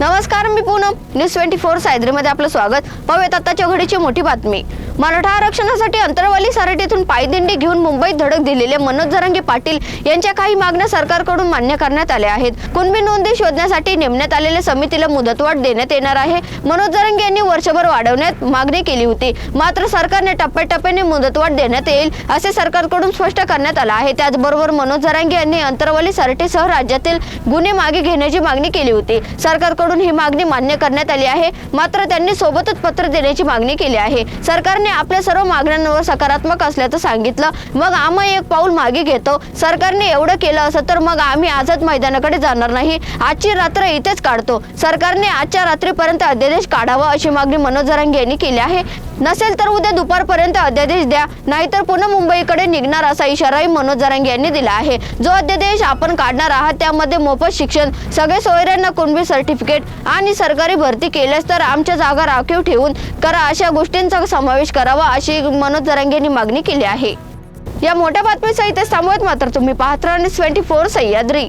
नमस्कार मी Poonam. News twenty four सायद्रीमध्ये आपलं स्वागत. पाहूयात आताच्या घडीची मोठी बातमी. मराठा आरक्षणासाठी अंतरवाली सारटीतून पायदिंडी घेऊन मुंबईत धडक दिलेले मनोज जरांगे पाटील यांच्या काही मागण्या सरकारकडून मान्य करण्यात आल्या आहेत. कुणबी नोंदी शोधण्यासाठी नेमण्यात आलेल्या समितीला मुदतवाढ देण्यात येणार आहे. मनोज जरांगे यांनी वर्षभर वाढवण्यात मागणी केली होती. मात्र सरकारने टप्प्याटप्प्याने मुदतवाढ देण्यात येईल असे सरकारकडून स्पष्ट करण्यात आलं आहे. त्याचबरोबर मनोज जरांगे यांनी अंतरवाली सारटीसह राज्यातील गुन्हे मागे घेण्याची मागणी केली होती. सरकारकडून सरकारकडून ही मागणी मान्य करण्यात आली आहे. मात्र त्यांनी सोबतच पत्र देण्याची मागणी केली आहे. सरकारने आपल्या सर्व मागण्यांवर सकारात्मक असल्याचं सांगितलं. मग आम्ही एक पाऊल मागे घेतो. सरकारने एवढं केलं असं तर मग आम्ही आझाद मैदानाकडे जाणार नाही. आजची रात्र इथेच काढतो. सरकारने आजच्या रात्रीपर्यंत अध्यादेश काढावा अशी मागणी मनोज जरांगे यांनी केली आहे. नसेल तर उद्या दुपारपर्यंत अध्यादेश द्या नाहीतर पुन्हा मुंबईकडे निघणार असा इशाराही मनोज जरांगे यांनी दिला आहे. जो अध्यादेश आपण काढणार आहात त्यामध्ये मोफत शिक्षण सगळे सोयऱ्यांना कुणबी सर्टिफिकेट आणि सरकारी भरती केल्यास तर आमच्या जागा राखीव ठेवून करा अशा गोष्टींचा समावेश करावा अशी मनोज जरांगे यांनी मागणी केली आहे. या मोठ्या बातमीसहित थांबवत मात्र तुम्ही पाहत राहा ट्वेंटी फोर सह्याद्री.